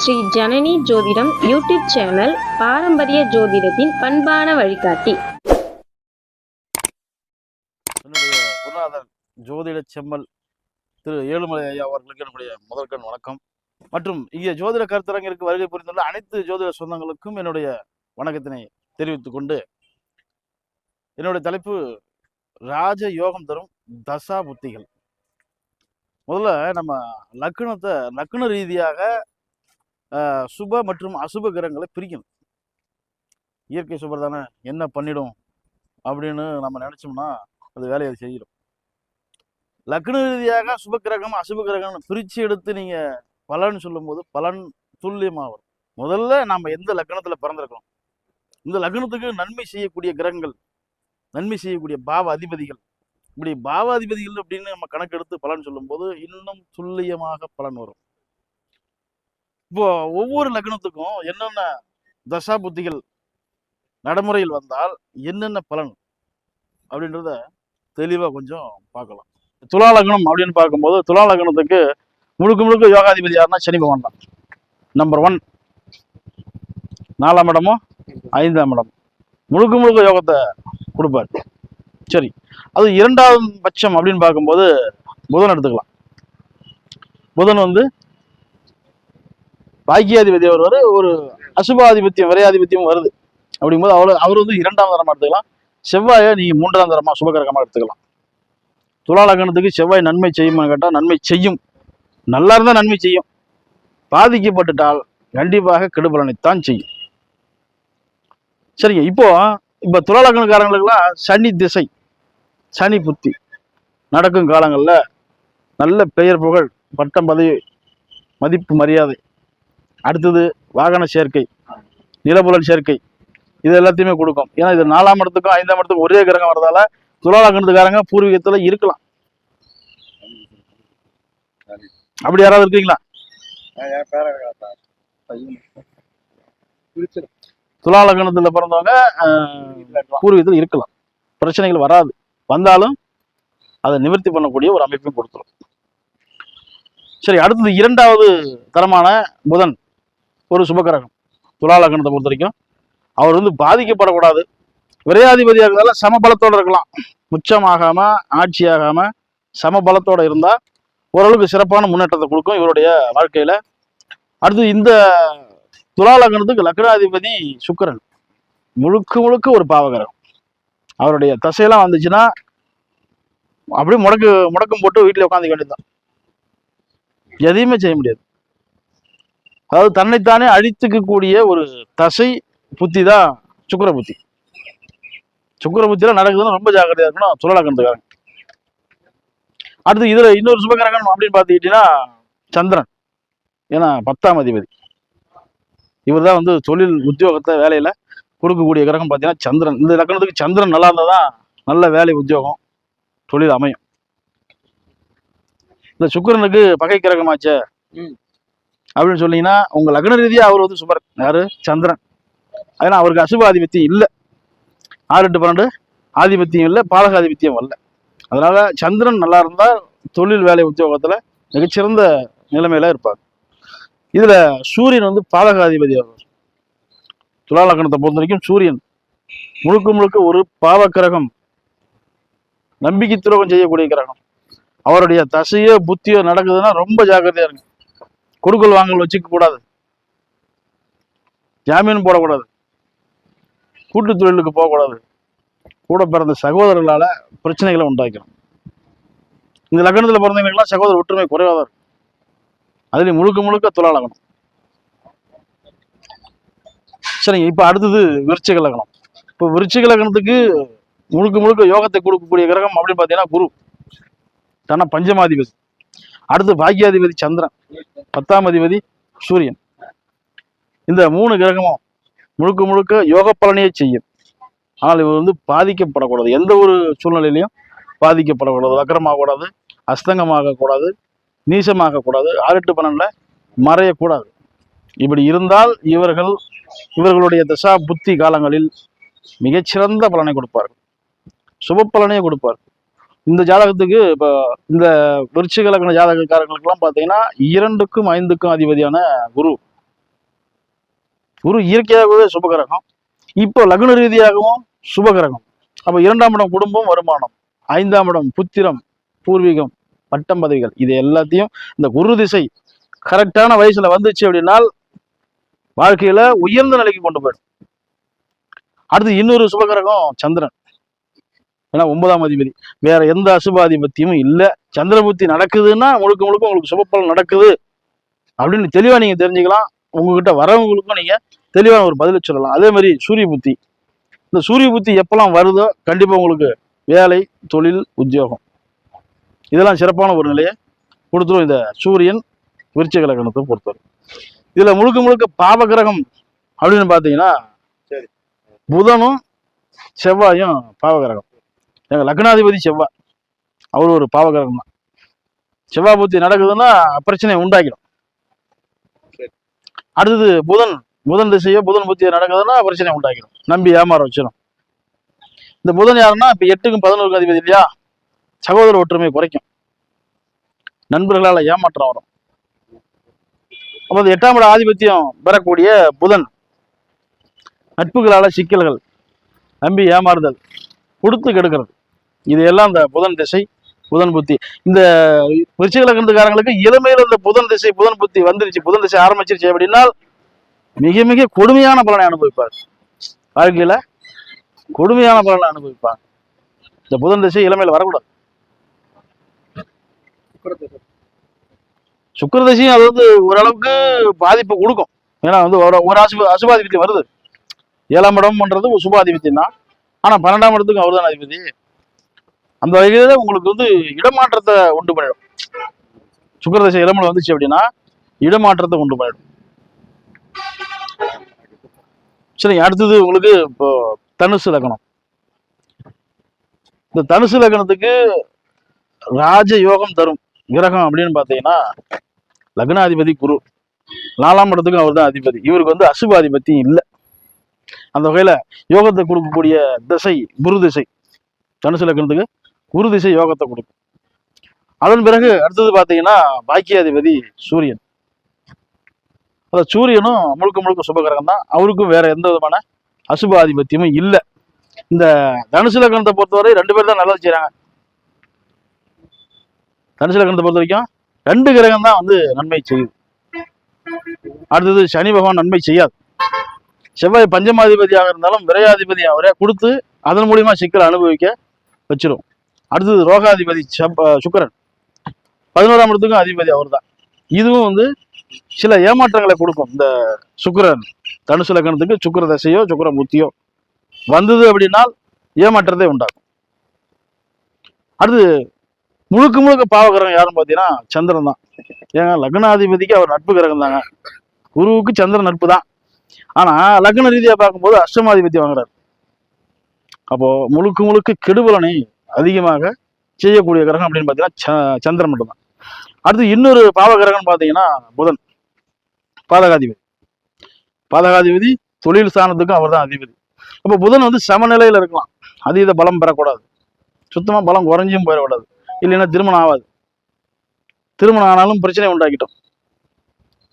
ஸ்ரீ ஜனனி ஜோதிடம் YouTube channel பாரம்பரிய ஜோதிடத்தின் பண்பான வழிகாட்டி. என்னுடைய குருநாதர் ஜோதிட செம்மல் திரு ஏழுமலை ஐயா அவர்களுக்கு என்னுடைய முதற்கண் வணக்கம். மற்றும் இங்கே ஜோதிட கருத்தரங்கிற்கு வருகை புரிந்துள்ள அனைத்து ஜோதிட சொந்தங்களுக்கும் என்னுடைய வணக்கத்தினை தெரிவித்துக் கொண்டு என்னுடைய தலைப்பு ராஜ யோகம் தரும் தசா புத்திகள். முதல்ல நம்ம லக்னத்தை லக்ன ரீதியாக சுப மற்றும் அசுப கிரகங்களை பிரிக்கணும் இயற்கை சுபர் தானே என்ன பண்ணிடும் அப்படின்னு நம்ம நினச்சோம்னா அது வேலையை செய்யும். லக்ன ரீதியாக சுப கிரகம் அசுப கிரகம் பிரித்து எடுத்து நீங்கள் பலன் சொல்லும்போது பலன் துல்லியமாக வரும் முதல்ல நம்ம எந்த லக்கணத்தில் பிறந்திருக்கோம் இந்த லக்னத்துக்கு நன்மை செய்யக்கூடிய கிரகங்கள் நன்மை செய்யக்கூடிய பாவ அதிபதிகள். இப்படி பாவ அதிபதிகள் அப்படின்னு நம்ம கணக்கெடுத்து பலன் சொல்லும்போது இன்னும் துல்லியமாக பலன் வரும். இப்போ ஒவ்வொரு லக்னத்துக்கும் என்னென்ன தசா புத்திகள் நடைமுறையில் வந்தால் என்னென்ன பலன் அப்படின்றத தெளிவாக கொஞ்சம் பார்க்கலாம். துலா லக்னம் அப்படின்னு பார்க்கும்போது துலா லக்னத்துக்கு முழுக்க முழுக்க யோகாதிபதி யாருன்னா சனி பகவான் தான். நம்பர் ஒன் நாலாம் இடமும் ஐந்தாம் இடம். முழுக்க முழுக்க யோகத்தை கொடுப்பார். சரி. அது இரண்டாவது பட்சம் அப்படின்னு பார்க்கும்போது புதன் எடுத்துக்கலாம். புதன் வந்து பாக்கியாதிபதி வருவார் ஒரு அசுபாதிபத்தியம் விரையாதிபத்தியம் வருது. அப்படிங்கும்போது அவர் அவர் வந்து இரண்டாம் தரமா எடுத்துக்கலாம். செவ்வாயை நீங்கள் மூன்றாம் தரமா சுபகரகமாக எடுத்துக்கலாம். துலா லக்னத்துக்கு செவ்வாய் நன்மை செய்யுமா கேட்டால் நன்மை செய்யும். நல்லா இருந்தால் நன்மை செய்யும். பாதிக்கப்பட்டுட்டால் கண்டிப்பாக கெடுபலனைத்தான் செய்யும். சரிங்க இப்போ இப்போ துலா சனி திசை சனி புத்தி. நடக்கும் காலங்களில் நல்ல பெயர் புகழ் பட்டம் பதவி மதிப்பு மரியாதை. அடுத்தது வாகன சேர்க்கை நிலபுலன் சேர்க்கை இது எல்லாத்தையுமே கொடுக்கும். ஏன்னா இது நாலாம் இடத்துக்கும் ஐந்தாம் இடத்துக்கும் ஒரே கிரகம் வரதால துலாலக்கணத்துக்காரங்க பூர்வீகத்துல இருக்கலாம். அப்படி யாராவது இருக்கீங்களா? துலாலக்கணத்துல பிறந்தவங்க ஆஹ், பூர்வீகத்துல இருக்கலாம். பிரச்சனைகள் வராது. வந்தாலும் அதை நிவர்த்தி பண்ணக்கூடிய ஒரு அமைப்பையும் கொடுத்துரும். சரி அடுத்தது இரண்டாவது தரமான புதன். ஒரு சுபகிரகம் துலாலக்கணத்தை பொறுத்த வரைக்கும் அவர் வந்து பாதிக்கப்படக்கூடாது. விரையாதிபதியாக இருந்தாலும் சமபலத்தோடு இருக்கலாம். உச்சமாகாம ஆட்சியாகாம சமபலத்தோடு இருந்தால் ஓரளவுக்கு சிறப்பான முன்னேற்றத்தை கொடுக்கும் இவருடைய வாழ்க்கையில். அடுத்து இந்த துலாலக்கணத்துக்கு லக்னாதிபதி சுக்கரன். முழுக்க முழுக்க ஒரு பாவகரம் அவருடைய தசையெல்லாம் வந்துச்சுன்னா அப்படியே முடக்கு முடக்கம் போட்டு வீட்டில் உட்காந்துக்க வேண்டியதுதான். எதையுமே செய்ய முடியாது. அதாவது தன்னைத்தானே அழித்துக்கக்கூடிய ஒரு தசை புத்தி தான் சுக்கர புத்தி சுக்கர புத்தியில நடக்குதுன்னு ரொம்ப ஜாக்கிரதையா இருக்கணும் துலலக்கணத்துக்காரங்க அடுத்து இதுல இன்னொரு சுபகிரகம் அப்படின்னு பார்த்துக்கிட்டீங்கன்னா சந்திரன். ஏன்னா பத்தாம் அதிபதி. இவர் தான் வந்து தொழில் உத்தியோகத்தை வேலையில கொடுக்கக்கூடிய கிரகம் பார்த்தீங்கன்னா சந்திரன். இந்த லக்கணத்துக்கு சந்திரன் நல்லா இருந்தால் தான் நல்ல வேலை உத்தியோகம் தொழில் அமையும். இந்த சுக்கிரனுக்கு பகை கிரகமாச்சே. ம். அப்படின்னு சொன்னீங்கன்னா உங்க லக்ன ரீதியா அவர் வந்து சுபர். யாரு? சந்திரன். ஏன்னா அவருக்கு அசுப ஆதிபத்தியம் இல்லை. ஆறு எட்டு பன்னெண்டு ஆதிபத்தியம் இல்லை பாலகாதிபத்தியம் வரல. அதனால சந்திரன் நல்லா இருந்தால் தொழில் வேலை உத்தியோகத்துல மிகச்சிறந்த நிலைமையில இருப்பார். இதுல சூரியன் வந்து பாலகாதிபதி ஆவார். துலா லக்னத்தை பொறுத்த வரைக்கும் சூரியன் முழுக்க முழுக்க ஒரு பாவக்கிரகம் நம்பிக்கை துரோகம் செய்யக்கூடிய கிரகம். அவருடைய தசையோ புத்தியோ நடக்குதுன்னா ரொம்ப ஜாக்கிரதையா இருங்க. கொடுக்கல் வாங்கல் வச்சுக்க கூடாது ஜாமீன் போடக்கூடாது. கூட்டு தொழிலுக்கு போகக்கூடாது. கூட பிறந்த சகோதரர்களால் பிரச்சனைகளை உண்டாக்கணும் இந்த லக்னத்தில் பிறந்தவங்களுக்குலாம் சகோதர ஒற்றுமை குறைவாக தான் இருக்கும். அதுலேயும் முழுக்க முழுக்க தொழிலாகணும் சரிங்க இப்போ அடுத்தது விருச்சிக லக்னம். இப்போ விருச்சிக லக்னத்துக்கு முழுக்க முழுக்க யோகத்தை கொடுக்கக்கூடிய கிரகம் அப்படின்னு பார்த்தீங்கன்னா குரு. தன பஞ்சமாதிபதி. அடுத்து பாக்கியாதிபதி சந்திரன் பத்தாம் அதிபதி சூரியன். இந்த மூணு கிரகமும் முழுக்க முழுக்க யோக பலனையே செய்யும். ஆனால் இவர் வந்து பாதிக்கப்படக்கூடாது. எந்த ஒரு சூழ்நிலையிலையும் பாதிக்கப்படக்கூடாது. வக்கரமாகக்கூடாது அஸ்தங்கமாகக்கூடாது நீசமாகக்கூடாது ஆறு பன்னெண்டுல மறையக்கூடாது. இப்படி இருந்தால் இவர்கள் இவர்களுடைய தசா புத்தி காலங்களில் மிகச்சிறந்த பலனை கொடுப்பார்கள். சுப பலனையே கொடுப்பார் இந்த ஜாதகத்துக்கு இப்போ இந்த விருச்சிக லக்ன ஜாதகக்காரங்களுக்கெல்லாம் பார்த்தீங்கன்னா இரண்டுக்கும் ஐந்துக்கும் அதிபதியான குரு. குரு இயற்கையாகவே சுபகிரகம். இப்போ லக்ன ரீதியாகவும் சுபகிரகம். அப்போ இரண்டாம் இடம் குடும்பம் வருமானம். ஐந்தாம் இடம் புத்திரம் பூர்வீகம் பட்டம் பதவிகள். இது எல்லாத்தையும் இந்த குரு திசை கரெக்டான வயசுல வந்துச்சு அப்படின்னால் வாழ்க்கையில உயர்ந்த நிலைக்கு கொண்டு போயிடும். அடுத்து இன்னொரு சுபகிரகம் சந்திரன். ஏன்னா ஒன்பதாம் அதிபதி. வேற எந்த அசுபாதிபத்தியமும் இல்லை. சந்திர புத்தி நடக்குதுன்னா முழுக்க முழுக்க உங்களுக்கு சுபப்பலன் நடக்குது. அப்படின்னு தெளிவா நீங்க தெரிஞ்சுக்கலாம். உங்ககிட்ட வரவங்களுக்கும் நீங்க தெளிவான ஒரு பதிலை சொல்லலாம். அதே மாதிரி சூரிய புத்தி. இந்த சூரிய புத்தி எப்பெல்லாம் வருதோ கண்டிப்பா உங்களுக்கு வேலை தொழில் உத்தியோகம். இதெல்லாம் சிறப்பான ஒரு நிலையை கொடுத்துரும் இந்த சூரியன் விருச்சிக லக்னத்தை பொறுத்தவரை. இதுல முழுக்க முழுக்க பாவகிரகம் அப்படின்னு பார்த்தீங்கன்னா சரி. புதனும் செவ்வாயும் பாவகிரகம். எங்கள் லக்னாதிபதி செவ்வாய் அவர் ஒரு பாவகரகம் தான். செவ்வாய் புத்தி நடக்குதுன்னா பிரச்சனை உண்டாக்கிடும் அடுத்தது புதன். புதன் திசையோ புதன் புத்தி நடக்குதுன்னா பிரச்சனை உண்டாக்கிடும் நம்பி ஏமாற வச்சிடும் இந்த புதன் யாருன்னா இப்போ எட்டுக்கும் பதினோருக்கும் அதிபதி இல்லையா? சகோதர ஒற்றுமை குறைக்கும். நண்பர்களால் ஏமாற்றம் வரும். அப்போ இந்த எட்டாம் இட ஆதிபத்தியம் பெறக்கூடிய புதன். நட்புகளால் சிக்கல்கள் நம்பி ஏமாறுதல் கொடுத்து கெடுக்கிறது. இது எல்லாம் இந்த புதன் திசை புதன் புத்தி. இந்த விருச்சிக லக்னத்துக்காரங்களுக்கு இளமையில இந்த புதன் திசை புதன் புத்தி வந்துருச்சு. புதன் திசை ஆரம்பிச்சிருச்சு அப்படின்னா மிக மிக கொடுமையான பலனை அனுபவிப்பார். வாழ்க்கையில கொடுமையான பலனை அனுபவிப்பார். இந்த புதன் திசை இளமையில வரக்கூடாது. சுக்கர திசையும் அது வந்து ஓரளவுக்கு பாதிப்பு கொடுக்கும். ஏன்னா வந்து ஒரு ஒரு அசுப அசுபாதிபத்தியம் வருது. ஏழாம் இடம்ன்றது ஒரு சுபாதிபத்தியம் தான். ஆனா பன்னெண்டாம் இடத்துக்கு அவர் தான் அதிபதி. அந்த வகையில உங்களுக்கு வந்து இடமாற்றத்தை உண்டு பண்ணிடும். சுக்கரதசை இளமலை வந்துச்சு அப்படின்னா இடமாற்றத்தை உண்டு பண்ணிடும். சரி அடுத்தது உங்களுக்கு இப்போ தனுசு லக்னம். இந்த தனுசு லக்னத்துக்கு ராஜ யோகம் தரும் கிரகம் அப்படின்னு பார்த்தீங்கன்னா லக்னாதிபதி குரு. நாலாம் இடத்துக்கும் அவர் தான் அதிபதி. இவருக்கு வந்து அசுபாதிபத்தி இல்லை. அந்த வகையில யோகத்தை கொடுக்கக்கூடிய திசை குரு திசை தனுசு லக்னத்துக்கு குரு திசை யோகத்தை கொடுக்கும். அதன் பிறகு அடுத்தது பார்த்தீங்கன்னா பாக்கியாதிபதி சூரியன். அந்த சூரியனும் முழுக்க முழுக்க சுபகிரகம் தான். அவருக்கும் வேற எந்த விதமான அசுப ஆதிபத்தியமும் இல்லை. இந்த தனுசு லக்னத்தை பொறுத்தவரை ரெண்டு பேர் தான் நல்லது செய்றாங்க. தனுசு லக்னத்தை பொறுத்த வரைக்கும் ரெண்டு கிரகம் தான் வந்து நன்மை செய்யுது. அடுத்தது சனி பகவான் நன்மை செய்யாது. செவ்வாய் பஞ்சமாதிபதியாக இருந்தாலும் விரையாதிபதி அவரே கொடுத்து அதன் மூலியமா சிக்கலை அனுபவிக்க வச்சிரும். அடுத்தது ரோகாதிபதி செவ்வ- சுக்கிரன். பதினோராம் இடத்துக்கும் அதிபதி அவர்தான். இதுவும் வந்து சில ஏமாற்றங்களை கொடுக்கும். இந்த சுக்கிரன் தனுசு லக்கணத்துக்கு சுக்கிர தசையோ சுக்கர புத்தியோ வந்தது அப்படின்னால் ஏமாற்றத்தை உண்டாகும் அடுத்து முழுக்க முழுக்க பாவகிரகம் யாருன்னு பார்த்தீங்கன்னா சந்திரன் தான். ஏங்க லக்னாதிபதிக்கு அவர் நட்பு கிரகம் தாங்க. குருவுக்கு சந்திரன் நட்பு தான். ஆனா லக்ன ரீதியா பார்க்கும்போது அஷ்டமாதிபதி வாங்குறாரு. அப்போ முழுக்க முழுக்க கெடுபலனை அதிகமாக செய்யக்கூடிய கிரகம் அப்படின்னு பார்த்தீங்கன்னா ச- சந்திரன் மட்டும்தான். அடுத்து இன்னொரு பாவ கிரகம்னு பார்த்தீங்கன்னா புதன். பாதகாதிபதி. பாதகாதிபதி தொழில் ஸ்தானத்துக்கும் அவர் தான் அதிபதி. அப்போ புதன் வந்து சமநிலையில் இருக்கலாம். அதீத பலம் பெறக்கூடாது. சுத்தமா பலம் குறைஞ்சும் போயிடக்கூடாது. இல்லைன்னா திருமணம் ஆகாது. திருமணம் ஆனாலும் பிரச்சனை உண்டாக்கிட்டோம்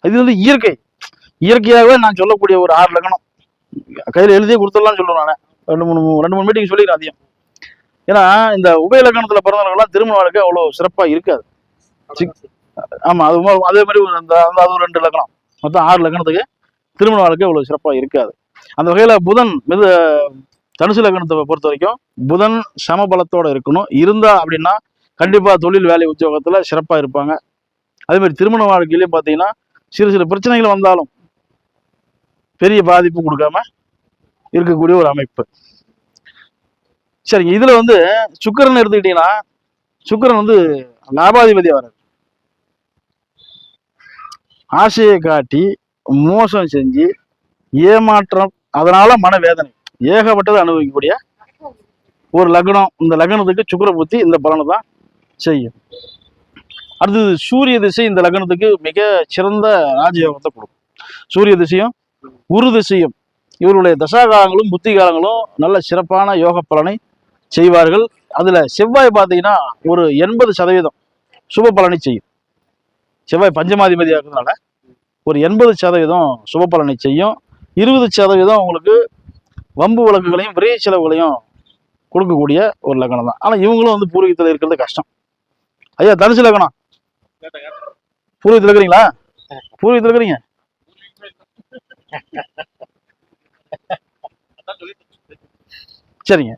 இது வந்து இயற்கை. இயற்கையாகவே நான் சொல்லக்கூடிய ஒரு ஆறு லக்கணம். கையில் எழுதியே கொடுத்துடலாம்னு சொல்லுவேன் நான். ரெண்டு மூணு ரெண்டு மூணு மீட்டிங் சொல்லிக்கிறேன் அதிகம் ஏன்னா இந்த உபய லக்கணத்துல பிறந்தவங்கலாம் திருமண வாழ்க்கை அவ்வளோ சிறப்பா இருக்காது. ஆமா அது அதே மாதிரி ஒரு அந்த அந்த அது ஒரு ரெண்டு லக்கணம். மொத்தம் ஆறு லக்கணத்துக்கு திருமண வாழ்க்கை அவ்வளோ சிறப்பா இருக்காது. அந்த வகையில புதன் மிது தனுசு லக்கணத்தை பொறுத்த வரைக்கும் புதன் சமபலத்தோட இருக்கணும். இருந்தா அப்படின்னா கண்டிப்பா தொழில் வேலை உத்தியோகத்துல சிறப்பா இருப்பாங்க. அதே மாதிரி திருமண வாழ்க்கையிலையும் பார்த்தீங்கன்னா சிறு சிறு பிரச்சனைகள் வந்தாலும் பெரிய பாதிப்பு கொடுக்காம இருக்கக்கூடிய ஒரு அமைப்பு. சரிங்க இதுல வந்து சுக்கரன் எடுத்துக்கிட்டீங்கன்னா சுக்கிரன் வந்து லாபாதிபதியா வராது ஆசையை காட்டி மோசம் செஞ்சு ஏமாற்றம் அதனால மனவேதனை. ஏகப்பட்டதை அனுபவிக்கக்கூடிய ஒரு லக்னம். இந்த லக்னத்துக்கு சுக்கிர புத்தி இந்த பலனை தான் செய்யும். அடுத்தது சூரிய திசை இந்த லக்னத்துக்கு மிக சிறந்த ராஜயோகத்தை கொடுக்கும். சூரிய திசையும் குரு திசையும் இவருடைய தசாகாலங்களும் புத்தி காலங்களும் நல்ல சிறப்பான யோக பலனை செய்வார்கள். அதுல செவ்வாய் பார்த்தீங்கன்னா ஒரு எண்பது சதவீதம் சுப பலனை செய்யும். செவ்வாய் பஞ்சமாதிபதியாக இருக்கிறதுனால ஒரு எண்பது சதவீதம் சுப பலனை செய்யும். இருபது சதவீதம் உங்களுக்கு வம்பு வழக்குகளையும் விரைய செலவுகளையும் கொடுக்கக்கூடிய ஒரு லக்னம் தான். ஆனால் இவங்களும் வந்து பூர்வீகத்தில் இருக்கிறது கஷ்டம். ஐயா தனுசு லக்னம். பூர்வீகத்தில் இருக்கிறீங்களா? பூர்வீகத்தில் இருக்கிறீங்க? சரிங்க.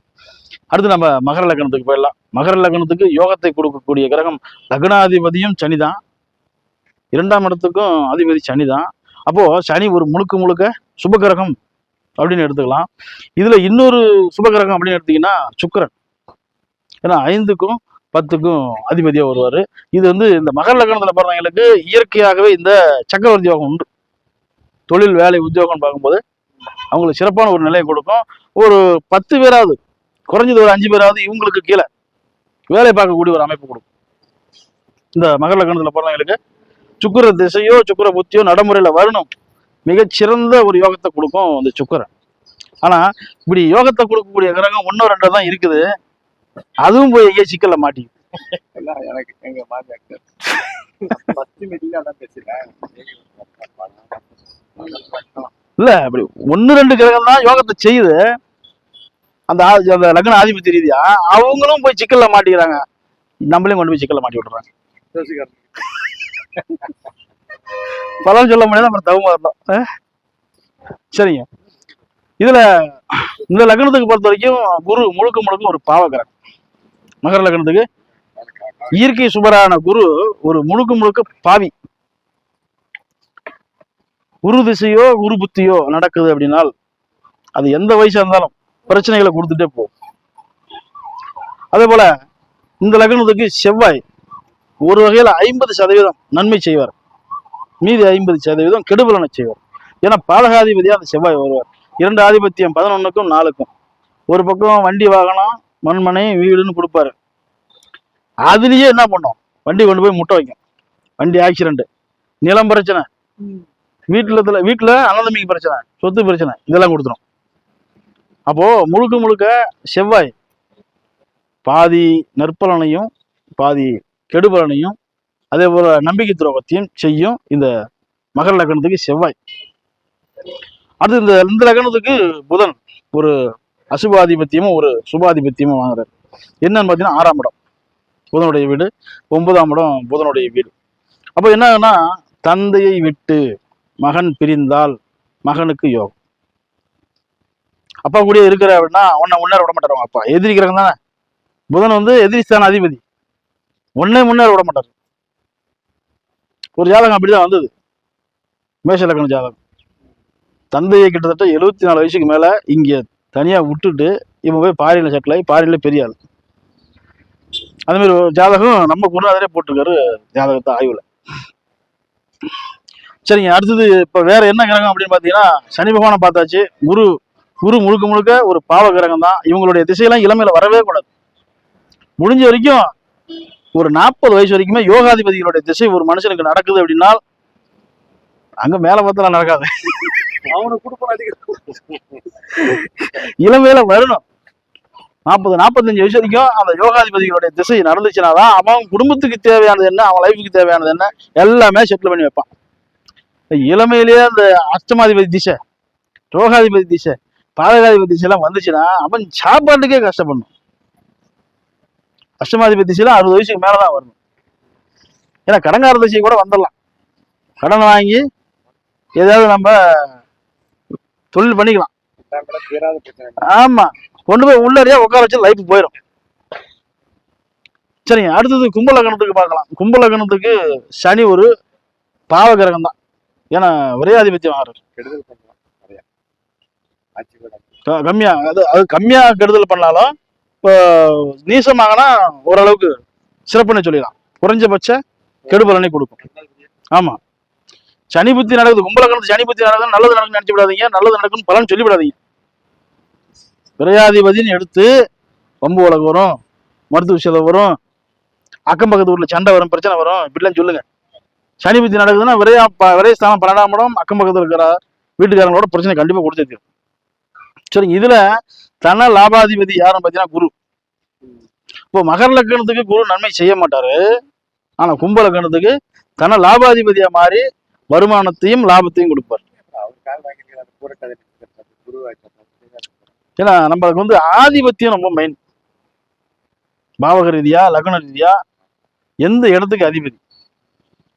அடுத்து நம்ம மகர லக்னத்துக்கு போயிடலாம். மகர லக்னத்துக்கு யோகத்தை கொடுக்கக்கூடிய கிரகம் லக்னாதிபதியும் சனி தான் இரண்டாம் இடத்துக்கும் அதிபதி சனி தான் அப்போ சனி ஒரு முழுக்க முழுக்க சுப கிரகம் அப்படின்னு எடுத்துக்கலாம். இதுல இன்னொரு சுப கிரகம் அப்படின்னு எடுத்தீங்கன்னா சுக்கரன். ஏன்னா ஐந்துக்கும் பத்துக்கும் அதிபதியா வருவார். இது வந்து இந்த மகர லக்னத்துல பிறந்தவங்களுக்கு இயற்கையாகவே இந்த சக்கரவர்த்தி யோகம் உண்டு. தொழில் வேலை உத்தியோகம் பார்க்கும்போது அவங்களுக்கு சிறப்பான ஒரு நிலையை கொடுக்கும். ஒரு பத்து பேராவது குறைஞ்சது ஒரு அஞ்சு பேராவது இவங்களுக்கு கீழே வேலை பார்க்கக்கூடிய ஒரு அமைப்பு கொடுக்கும். இந்த மகர லக்னத்துல பிறந்தவங்களுக்கு சுக்கிர திசையோ சுக்கிர புத்தியோ நடைமுறையில வரணும். மிகச்சிறந்த ஒரு யோகத்தை கொடுக்கும் இந்த சுக்கிரன். ஆனா இப்படி யோகத்தை கொடுக்கக்கூடிய கிரகம் ஒன்னோ ரெண்டோ தான் இருக்குது. அதுவும் போய் எங்கேயோ சிக்கல்ல மாட்டி எல்லாம் எனக்கு எங்க இல்ல அப்படி ஒன்னு ரெண்டு கிரகம் தான் யோகத்தை செய்யுது. அந்த அந்த லக்ன ஆதிபத்திய ரீதியா அவங்களும் போய் சிக்கல்ல மாட்டிக்கிறாங்க. நம்மளையும் கொண்டு போய் சிக்கல்ல மாட்டி விட்டுறாங்க. பலன் சொல்ல முடியாது அப்புறம் தவமா இருந்தோம்? சரிங்க. இதுல இந்த லக்னத்துக்கு பொறுத்த வரைக்கும் குரு முழுக்க முழுக்க ஒரு பாவகிரகம் மகர லக்னத்துக்கு இயற்கை சுபரான குரு ஒரு முழுக்க முழுக்க பாவி. குரு திசையோ குரு புத்தியோ நடக்குது அப்படின்னால் அது எந்த வயசா இருந்தாலும் பிரச்சனைகளை கொடுத்துட்டே போகும் அதே போல இந்த லக்னத்துக்கு செவ்வாய் ஒரு வகையில ஐம்பது சதவீதம் நன்மை செய்வார். மீதி ஐம்பது சதவீதம் கெடுபலனை செய்வார். ஏன்னா பாதகாதிபதியா அந்த செவ்வாய் வருவார். இரண்டு ஆதிபத்தியம் பதினொன்னுக்கும் நாலுக்கும். ஒரு பக்கம் வண்டி வாகனம் மண்மனை வீடுன்னு கொடுப்பாரு. அதுலயே என்ன பண்ணும்? வண்டி கொண்டு போய் முட்டை வைக்கும். வண்டி ஆக்சிடென்ட் நிலம் பிரச்சனை. வீட்டுல வீட்டுல அனந்தமிக்கு பிரச்சனை சொத்து பிரச்சனை இதெல்லாம் கொடுத்துரும். அப்போ முழுக்க முழுக்க செவ்வாய் பாதி நற்பலனையும் பாதி கெடுபலனையும் அதே போல நம்பிக்கை துரோகத்தையும் செய்யும் இந்த மகர லக்னத்துக்கு செவ்வாய். அடுத்து இந்த இந்த லக்னத்துக்கு புதன் ஒரு அசுபாதிபத்தியமும் ஒரு சுபாதிபத்தியமும் வாங்குறாரு. என்னன்னு பார்த்தீங்கன்னா ஆறாம் இடம். புதனுடைய வீடு ஒன்பதாம் இடம் புதனுடைய வீடு. அப்போ என்ன ஆகுன்னா தந்தையை விட்டு மகன் பிரிந்தால் மகனுக்கு யோகம். அப்பா கூடயே இருக்கிற அப்படின்னா உன்னை முன்னேற விட மாட்டார் அப்பா. எதிரிக்கிறவங்க தானே? புதன் வந்து எதிரி ஸ்தான அதிபதி. உன்னே முன்னேற விட மாட்டார். ஒரு ஜாதகம் அப்படிதான் வந்தது. மேஷ ஜாதகம். தந்தையை கிட்டத்தட்ட எழுபத்தி நாலு வயசுக்கு மேலே இங்கே தனியாக விட்டுட்டு இவன் போய் பாரியில் செட்டில் ஆகி பாரியில் பெரிய ஆள். அதுமாரி ஒரு ஜாதகம் நம்ம குருநாதரே போட்டிருக்காரு ஜாதகத்தை ஆய்வில். சரிங்க அடுத்தது இப்போ வேற என்ன கிரகம் அப்படின்னு பார்த்தீங்கன்னா சனி பகவானை பார்த்தாச்சு. குரு குரு முழுக்க முழுக்க ஒரு பாவ கிரகம் தான் இவங்களுடைய திசையெல்லாம் இளமையில வரவே கூடாது. முடிஞ்ச வரைக்கும் ஒரு நாற்பது வயசு வரைக்குமே யோகாதிபதிகளுடைய திசை ஒரு மனுஷனுக்கு நடக்குது அப்படின்னா அங்க மேல பார்த்தா நடக்காது. இளமையில வரணும். நாற்பது நாற்பத்தஞ்சு வயசு வரைக்கும் அந்த யோகாதிபதிகளுடைய திசை நடந்துச்சுன்னா தான் அவன் குடும்பத்துக்கு தேவையானது என்ன அவன் லைஃபுக்கு தேவையானது என்ன எல்லாமே செட்டில் பண்ணி வைப்பான். இளமையிலேயே அந்த அஷ்டமாதிபதி திசை ரோகாதிபதி திசை பாதகாதிபதி எல்லாம் வந்துச்சுன்னா அவன் சாப்பாட்டுக்கே கஷ்டப்படணும். அஷ்டமாதிபதி திசையில அறுபது வயசுக்கு மேலதான் வரணும். ஏன்னா கடங்கார திசை கூட வந்துடலாம். கடன் வாங்கி ஏதாவது நம்ம தொழில் பண்ணிக்கலாம். ஆமா கொண்டு போய் உள்ளறியா உட்கார வச்சு லைஃப் போயிடும் சரிங்க அடுத்தது கும்பலகணத்துக்கு பார்க்கலாம். கும்பலகணத்துக்கு சனி ஒரு பாவ கிரகம் தான் ஏன்னா ஒரே ஆதிபத்தியம் ஆறு கெடுதல் பண்ணலாம் நிறையா ஆட்சி கூட க- கம்மியா அது அது கம்மியா கெடுதல் பண்ணாலும் இப்போ நீசமாகனா ஓரளவுக்கு சிறப்புன்னு சொல்லிடலாம். குறைஞ்சபட்ச கெடுபலனை கொடுக்கும். ஆமா. சனி புத்தி நடக்குது கும்பலகணத்து சனி புத்தி நடக்குது நல்லது நடக்கும் நினைச்சு விடாதீங்க நல்லது நடக்குன்னு பலன் சொல்லி விடாதீங்க. விரையாதிபதின்னு எடுத்து வம்பு உலகம் வரும் மருத்துவ செலவு வரும் அக்கம் பக்கத்து ஊர்ல சண்டை வரும் பிரச்சனை வரும் இப்படிலாம் சொல்லுங்க. சனி புத்தி நடக்குதுன்னா விரையா ப- விரைய ஸ்தானம் பன்னெண்டாம் இடம் அக்கம் பக்கத்தில் இருக்கிற வீட்டுக்காரங்களோட பிரச்சனை கண்டிப்பாக கொடுத்து சரிங்க. இதுல தன லாபாதிபதி யாருன்னு பார்த்தீங்கன்னா குரு. இப்போ மகர லக்கணத்துக்கு குரு நன்மை செய்ய மாட்டாரு. ஆனா கும்ப லக்கணத்துக்கு தன லாபாதிபதியா மாறி வருமானத்தையும் லாபத்தையும் கொடுப்பார். ஏன்னா நம்மளுக்கு வந்து ஆதிபத்தியம் ரொம்ப மெயின் பாவக ரீதியா லக்ன ரீதியா எந்த இடத்துக்கு அதிபதி?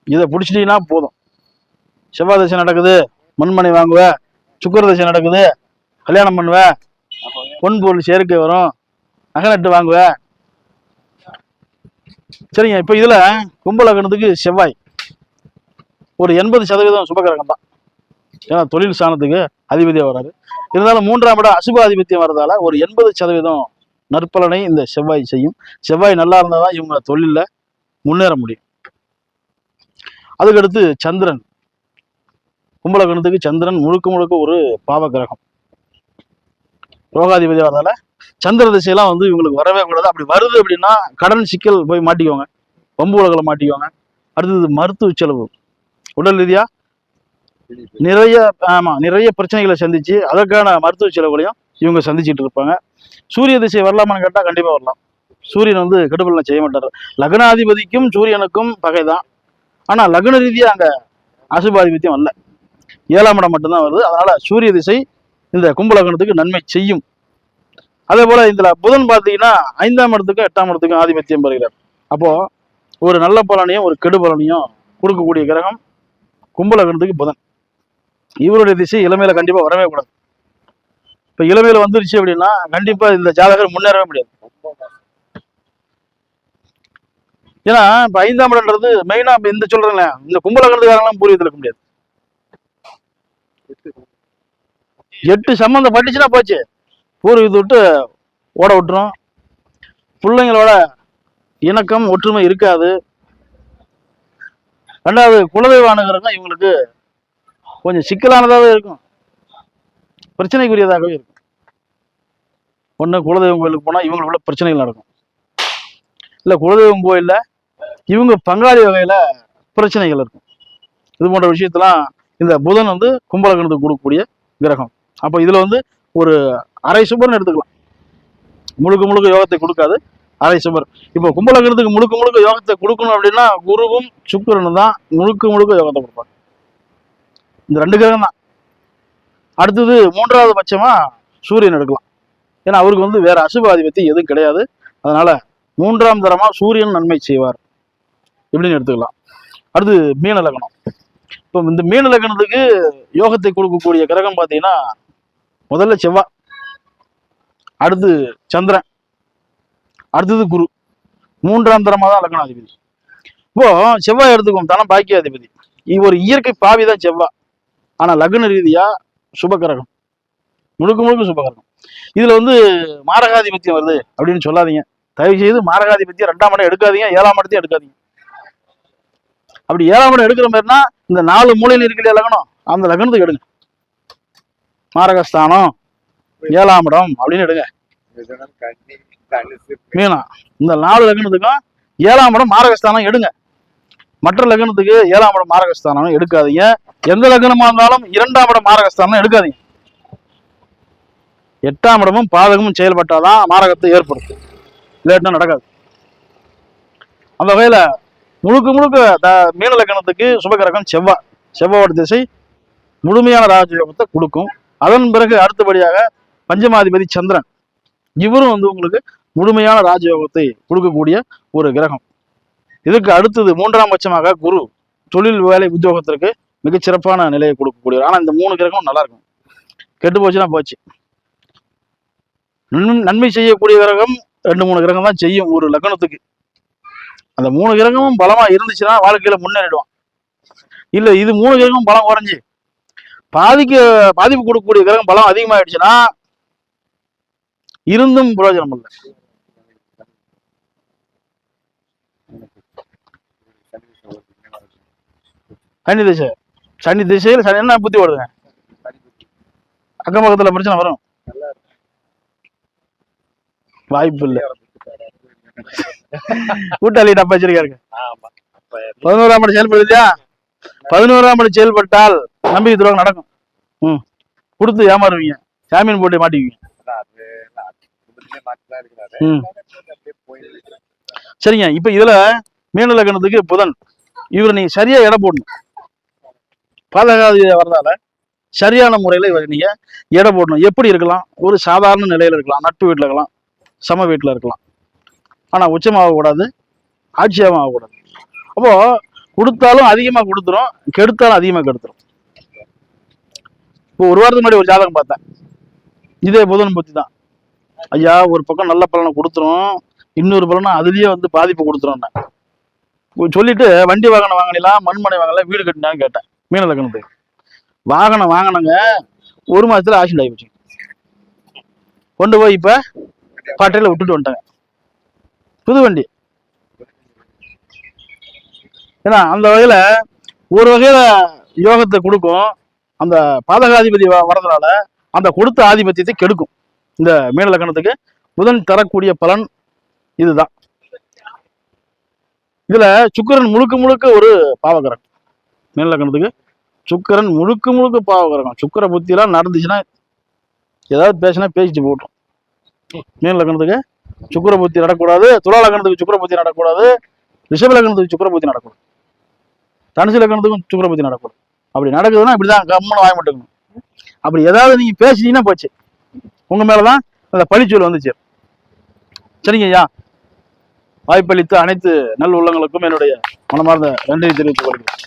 இதை பிடிச்சிட்டீங்கன்னா போதும். செவ்வாய் தசை நடக்குது மண்மனை வாங்குவ சுக்கர தசை நடக்குது கல்யாணம் பண்ணுவ? பொன் பொருள் சேர்க்கை வரும். நகை நட்டு வாங்குவ? சரிங்க இப்போ இதில் கும்பலகணத்துக்கு செவ்வாய். ஒரு எண்பது சதவீதம் சுபகரகம் தான். ஏன்னா தொழில் ஸ்தானத்துக்கு அதிபதியாக வராது இருந்தாலும் மூன்றாம் இடம் அசுப ஆதிபத்தியம் வர்றதால ஒரு எண்பது சதவீதம் நற்பலனை இந்த செவ்வாய் செய்யும். செவ்வாய் நல்லா இருந்தால் தான் இவங்க தொழிலில் முன்னேற முடியும். அதுக்கடுத்து சந்திரன். கும்பலகணத்துக்கு சந்திரன் முழுக்க முழுக்க ஒரு பாவ கிரகம் ரோகாதிபதி வரதால சந்திர திசையெல்லாம் வந்து இவங்களுக்கு வரவே கூடாது. அப்படி வருது அப்படின்னா கடன் சிக்கல் போய் மாட்டிக்குவாங்க. பம்பு உலகில் மாட்டிக்குவாங்க. அடுத்தது மருத்துவ செலவு. உடல் ரீதியா நிறைய ஆமா நிறைய பிரச்சனைகளை சந்திச்சு அதற்கான மருத்துவ செலவுகளையும் இவங்க சந்திச்சுட்டு இருப்பாங்க. சூரிய திசை வரலாமான்னு கேட்டால் கண்டிப்பாக வரலாம். சூரியன் வந்து கெடுபலாம் செய்ய மாட்டார். லக்னாதிபதிக்கும் சூரியனுக்கும் பகைதான். ஆனால் லக்ன ரீதியாக அங்கே அசுபாதிபத்தியம் அல்ல. ஏழாம் இடம் மட்டும்தான் வருது. அதனால சூரிய திசை இந்த கும்பலகணத்துக்கு நன்மை செய்யும். அதே போல இதுல புதன் பார்த்தீங்கன்னா ஐந்தாம் இடத்துக்கும் எட்டாம் இடத்துக்கும் ஆதிபத்தியம் பெறுகிறார். அப்போ ஒரு நல்ல பலனையும் ஒரு கெடு பலனையும் கொடுக்கக்கூடிய கிரகம் கும்பலகணத்துக்கு புதன். இவருடைய திசை இளமையில கண்டிப்பா வரவே கூடாது. இப்ப இளமையில வந்துருச்சு அப்படின்னா கண்டிப்பா இந்த ஜாதகர் முன்னேறவே முடியாது. ஏன்னா இப்ப ஐந்தாம் இடம்ன்றது மெயினா இந்த சொல்றேங்களேன் இந்த கும்பலகணத்துக்காரங்களாம் பூர்வீகத்தில் இருக்க முடியாது. எட்டு சம்மந்தம் பட்டுச்சுன்னா போச்சு. பூர்வீகத்தை விட்டு ஓட விட்டுரும். பிள்ளைங்களோட இணக்கம் ஒற்றுமை இருக்காது. ரெண்டாவது குலதெய்வ அணுகிறங்க இவங்களுக்கு கொஞ்சம் சிக்கலானதாகவே இருக்கும். பிரச்சனைக்குரியதாகவே இருக்கும். ஒன்று குலதெய்வம் கோயிலுக்கு போனால் இவங்களுக்குள்ள பிரச்சனைகள் நடக்கும். இல்லை குலதெய்வம் கோயிலில் இவங்க பங்காளி வகையில் பிரச்சனைகள் இருக்கும். இது போன்ற விஷயத்தெல்லாம் இந்த புதன் வந்து கும்பலகணத்துக்கு கொடுக்கக்கூடிய கிரகம். அப்போ இதில் வந்து ஒரு அரை சுபர்னு எடுத்துக்கலாம். முழுக்க முழுக்க யோகத்தை கொடுக்காது. அரை சுபர் இப்போ கும்பலகணத்துக்கு முழுக்க முழுக்க யோகத்தை கொடுக்கணும் அப்படின்னா குருவும் சுக்கரனும் தான் முழுக்க முழுக்க யோகத்தை கொடுப்பாங்க. இந்த ரெண்டு கிரகம் தான். அடுத்தது மூன்றாவது பட்சமா சூரியன் எடுக்கலாம். ஏன்னா அவருக்கு வந்து வேற அசுபாதிபத்தி எதுவும் கிடையாது. அதனால மூன்றாம் தரமா சூரியன் நன்மை செய்வார். இப்படின்னு எடுத்துக்கலாம். அடுத்து மீன லக்னம். இப்போ இந்த மீன லக்னத்துக்கு யோகத்தை கொடுக்கக்கூடிய கிரகம் பார்த்தீங்கன்னா முதல்ல செவ்வாய் அடுத்து சந்திரன் அடுத்தது குரு. மூன்றாம் தரமாக தான் லக்னாதிபதி இப்போ செவ்வாய் எடுத்துக்கும் தனம் பாக்கியாதிபதி. ஒரு இயற்கை பாவி தான் செவ்வாய் ஆனா லக்ன ரீதியா சுபகிரகம் முழுக்க முழுக்க சுபகிரகம் இதுல வந்து மாரகாதிபத்தியம் வருது அப்படின்னு சொல்லாதீங்க. தயவு செய்து மாரகாதிபத்தியம் ரெண்டாம் இடம் எடுக்காதீங்க ஏழாம் இடத்தையும் எடுக்காதீங்க. அப்படி ஏழாம் இடம் எடுக்கிற மாதிரினா இந்த நாலு மூலையில் இருக்கிற லக்னம்? அந்த லக்னத்துக்கு எடுங்க. மாரகஸ்தானம் ஏழாம் இடம் அப்படின்னு எடுங்க. மீனா இந்த நாலு லக்னத்துக்கும் ஏழாம் இடம் மாரகஸ்தானம் எடுங்க. மற்ற லக்னத்துக்கு ஏழாம் இடம் மாரகஸ்தானம் எடுக்காதீங்க. எந்த லக்னமா இருந்தாலும் இரண்டாம் இடம் மாரகஸ்தானம் எடுக்காதீங்க. எட்டாம் இடமும் பாதகமும் செயல்பட்டாதான் மாரகத்தை ஏற்படுத்தும். இல்லாட்டினா நடக்காது. அந்த வகையில முழுக்க முழுக்க த- மீன லக்னத்துக்கு சுபகிரகம் செவ்வாய் செவ்வாயோட திசை முழுமையான ராஜயோகத்தை கொடுக்கும். அதன் பிறகு அடுத்தபடியாக பஞ்சமாதிபதி சந்திரன். இவரும் வந்து உங்களுக்கு முழுமையான ராஜயோகத்தை கொடுக்கக்கூடிய ஒரு கிரகம். இதுக்கு அடுத்தது மூன்றாம் பட்சமாக குரு தொழில் வேலை உத்தியோகத்திற்கு மிகச்சிறப்பான நிலையை கொடுக்கக்கூடியவர். ஆனால் இந்த மூணு கிரகமும் நல்லா இருக்கும். கெட்டு போச்சுன்னா போச்சு. நன்மை- நன்மை செய்யக்கூடிய கிரகம் ரெண்டு மூணு கிரகம் தான் செய்யும் ஒரு லக்னத்துக்கு. அந்த மூணு கிரகமும் பலமா இருந்துச்சுன்னா வாழ்க்கையில முன்னேறிடுவான். இல்ல இது மூணு கிரகமும் பலம் குறைஞ்சு பாதிக்க பாதிப்பு கொடுக்கக்கூடிய கிரகம் பலம் அதிகமாயிடுச்சுன்னா இருந்தும் பிரயோஜனம் இல்லை. சனி திசை. சனி திசையில் சனி என்ன புத்தி ஓடுங்க அக்கம் பக்கத்துல பிரச்சனை வரும். வாய்ப்பு இல்லை. கூட்டாளி டப்பா வச்சிருக்காரு. ஆமா. அப்ப பதினோராம் படி செயல்படுத்தியா பதினோராம் படி செயல்பட்டால் நம்பிக்கை துரோகம் நடக்கும். ம். கொடுத்து ஏமாறுவீங்க. ஜாமீன் போட்டு மாட்டிக்குவீங்க. சரிங்க. இப்ப இதுல மீன லக்னத்துக்கு புதன். இவரை நீங்க சரியா எடை போடணும். பாதகாதி வரதால சரியான முறையில் இவரை நீங்க எடை போடணும். எப்படி இருக்கலாம்? ஒரு சாதாரண நிலையில இருக்கலாம். நட்பு வீட்டில் இருக்கலாம். சம வீட்டில் இருக்கலாம். ஆனா உச்சமாகக்கூடாது ஆட்சியாகவும் ஆகக்கூடாது அப்போ கொடுத்தாலும் அதிகமாக கொடுத்துரும் கெடுத்தாலும் அதிகமாக கெடுத்துரும். இப்போ ஒரு வாரத்துக்கு முன்னாடி ஒரு ஜாதகம் பார்த்தேன். இதே புதன் புத்தி தான். ஐயா ஒரு பக்கம் நல்ல பலனை கொடுத்துரும் இன்னொரு பலனை அதுலேயே வந்து பாதிப்பு கொடுத்துரும் சொல்லிட்டு வண்டி வாகனம் வாங்கினலாம் மண்மனை வாங்கலாம் வீடு கட்டினான்னு கேட்டேன். மீன லக்கணத்துக்கு வாகனம் வாங்கினங்க ஒரு மாதத்தில் ஆக்சிடென்ட் ஆகிப்போச்சு கொண்டு போய் இப்போ பட்டையில் விட்டுட்டு வந்துட்டாங்க. புது வண்டி. ஏன்னா அந்த வகையில ஒரு வகையில யோகத்தை கொடுக்கும். அந்த பாதகாதிபதி வரதுனால அந்த கொடுத்த ஆதிபத்தியத்தை கெடுக்கும். இந்த மேலக்கணத்துக்கு புதன் தரக்கூடிய பலன் இதுதான். இதுல சுக்கிரன் முழுக்க முழுக்க ஒரு பாவகரகம் மீனலக்கணத்துக்கு சுக்கரன் சுக்கிரன் முழுக்க முழுக்க பாவகரகம் சுக்கிர புத்தியெல்லாம் நடந்துச்சுன்னா ஏதாவது பேசினா பேசிட்டு போட்டோம் மீன் லக்கணத்துக்கு சுக்கிர புத்தி நடக்கூடாது துலா லக்கணத்துக்கு சுக்கிர புத்தி நடக்கூடாது ரிஷப லக்கணத்துக்கு சுக்கிர புத்தி நடக்கூடாது தனுசு லக்கணத்துக்கும் சுக்கரபதி நடக்கும். அப்படி நடக்குதுன்னா இப்படிதான் கம்மனு வாய மாட்டேங்கணும் அப்படி ஏதாவது நீங்க பேசினீங்கன்னா போச்சு. உங்க மேலதான் அந்த பழிச்சூல் வந்துச்சு. சரிங்க ஐயா. வாய்ப்பளித்த அனைத்து நல் உள்ளங்களுக்கும் என்னுடைய மனமார்ந்த நன்றியை தெரிவித்துக் கொள்கிறேன்.